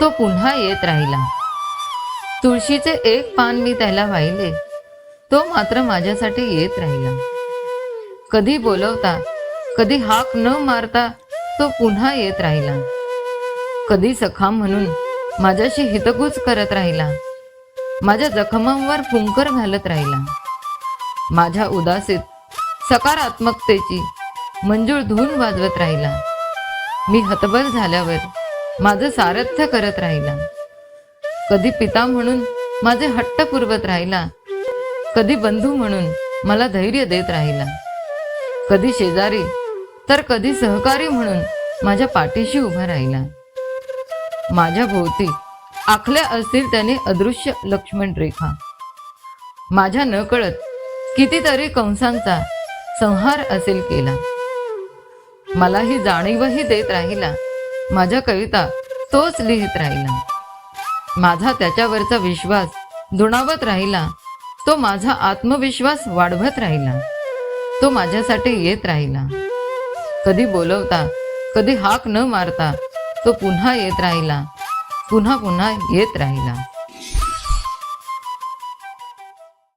तो पुन्हा येत राहिला. तुळशीचे एक पान मी त्याला वाहिले. तो मात्र माझ्यासाठी येत राहिला. कधी बोलवता कधी हाक न मारता तो पुन्हा येत राहिला. कधी सखा म्हणून माझ्याशी हितगुज करत राहिला. माझ्या जखमांवर फुंकर घालत राहिला. माझ्या उदासीत सकारात्मकतेची मंजूळ धून वाजवत राहिला. मी हतबल झाल्यावर माझं सारथ्य करत राहिला. कधी पिता म्हणून माझे हट्ट पुरवत राहिला. कधी बंधू म्हणून मला धैर्य देत राहिला. कधी शेजारी तर कधी सहकारी म्हणून माझ्या पाठीशी उभा राहिला. माझ्या भोवती आखल्या असतील त्याने अदृश्य लक्ष्मण रेखा. माझ्या नकळत कितीतरी कंसांचा संहार असेल केला. मला ही जाणीवही देत राहिला. माझ्या कविता तोच लिहित राहिला. माझा त्याच्यावरचा विश्वास दुणावत राहिला. तो माझा आत्मविश्वास वाढवत राहिला. तो माझ्यासाठी येत राहिला. कधी बोलवता कधी हाक न मारता तो पुन्हा येत राहिला. पुन्हा पुन्हा येत राहिला.